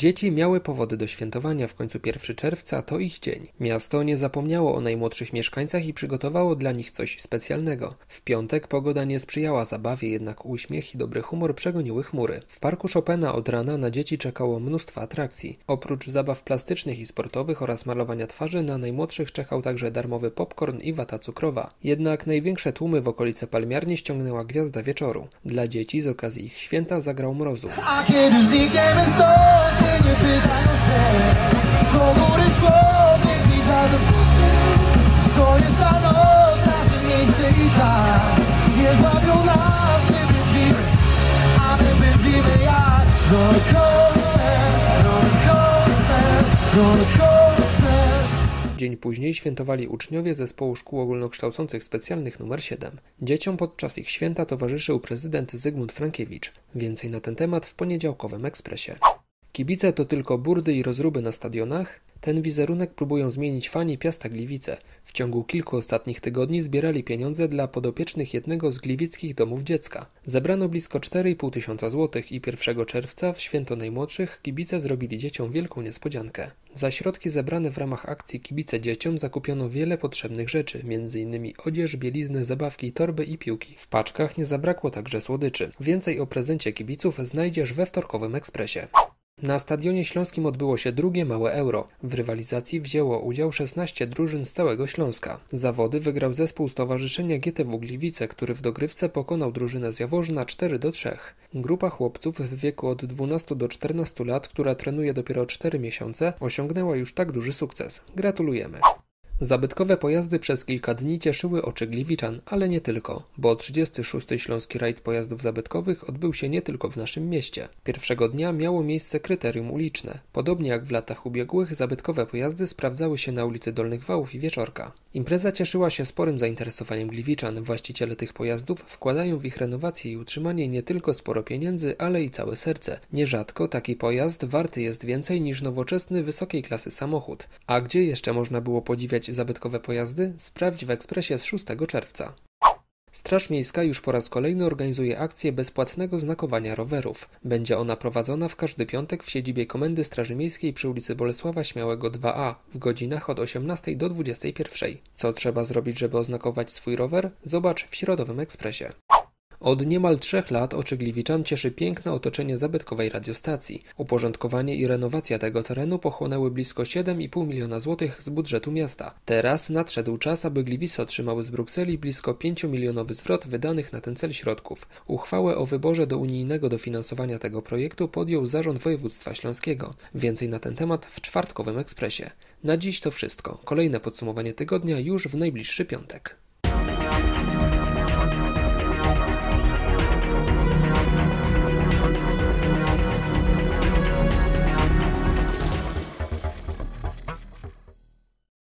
Dzieci miały powody do świętowania w końcu 1 czerwca, to ich dzień. Miasto nie zapomniało o najmłodszych mieszkańcach i przygotowało dla nich coś specjalnego. W piątek pogoda nie sprzyjała zabawie, jednak uśmiech i dobry humor przegoniły chmury. W parku Chopina od rana na dzieci czekało mnóstwo atrakcji. Oprócz zabaw plastycznych i sportowych oraz malowania twarzy, na najmłodszych czekał także darmowy popcorn i wata cukrowa. Jednak największe tłumy w okolice palmiarni ściągnęła gwiazda wieczoru. Dla dzieci z okazji ich święta zagrał mrozu. A nie że słyszysz jest noc, nasze miejsce i czas Nie nas, my będziemy A my będziemy jak rollercoaster Rollercoaster, rollercoaster Dzień później świętowali uczniowie zespołu szkół ogólnokształcących specjalnych nr 7. Dzieciom podczas ich święta towarzyszył prezydent Zygmunt Frankiewicz. Więcej na ten temat w poniedziałkowym ekspresie. Kibice to tylko burdy i rozruby na stadionach? Ten wizerunek próbują zmienić fani Piasta Gliwice. W ciągu kilku ostatnich tygodni zbierali pieniądze dla podopiecznych jednego z gliwickich domów dziecka. Zebrano blisko 4,5 tysiąca złotych i 1 czerwca w święto najmłodszych kibice zrobili dzieciom wielką niespodziankę. Za środki zebrane w ramach akcji Kibice Dzieciom zakupiono wiele potrzebnych rzeczy, m.in. odzież, bieliznę, zabawki, torby i piłki. W paczkach nie zabrakło także słodyczy. Więcej o prezencie kibiców znajdziesz we wtorkowym ekspresie. Na Stadionie Śląskim odbyło się drugie małe euro. W rywalizacji wzięło udział 16 drużyn z całego Śląska. Zawody wygrał zespół Stowarzyszenia GTW Gliwice, który w dogrywce pokonał drużynę z Jaworzna 4 do 3. Grupa chłopców w wieku od 12 do 14 lat, która trenuje dopiero 4 miesiące, osiągnęła już tak duży sukces. Gratulujemy! Zabytkowe pojazdy przez kilka dni cieszyły oczy Gliwiczan, ale nie tylko, bo 36. Śląski Rajd Pojazdów Zabytkowych odbył się nie tylko w naszym mieście. Pierwszego dnia miało miejsce kryterium uliczne. Podobnie jak w latach ubiegłych, zabytkowe pojazdy sprawdzały się na ulicy Dolnych Wałów i Wieczorka. Impreza cieszyła się sporym zainteresowaniem Gliwiczan. Właściciele tych pojazdów wkładają w ich renowację i utrzymanie nie tylko sporo pieniędzy, ale i całe serce. Nierzadko taki pojazd warty jest więcej niż nowoczesny, wysokiej klasy samochód. A gdzie jeszcze można było podziwiać zabytkowe pojazdy? Sprawdź w ekspresie z 6 czerwca. Straż Miejska już po raz kolejny organizuje akcję bezpłatnego znakowania rowerów. Będzie ona prowadzona w każdy piątek w siedzibie Komendy Straży Miejskiej przy ulicy Bolesława Śmiałego 2A w godzinach od 18 do 21. Co trzeba zrobić, żeby oznakować swój rower? Zobacz w Środowym Ekspresie. Od niemal trzech lat oczy Gliwiczan cieszy piękne otoczenie zabytkowej radiostacji. Uporządkowanie i renowacja tego terenu pochłonęły blisko 7,5 miliona złotych z budżetu miasta. Teraz nadszedł czas, aby Gliwice otrzymały z Brukseli blisko 5 milionowy zwrot wydanych na ten cel środków. Uchwałę o wyborze do unijnego dofinansowania tego projektu podjął Zarząd Województwa Śląskiego. Więcej na ten temat w czwartkowym ekspresie. Na dziś to wszystko. Kolejne podsumowanie tygodnia już w najbliższy piątek.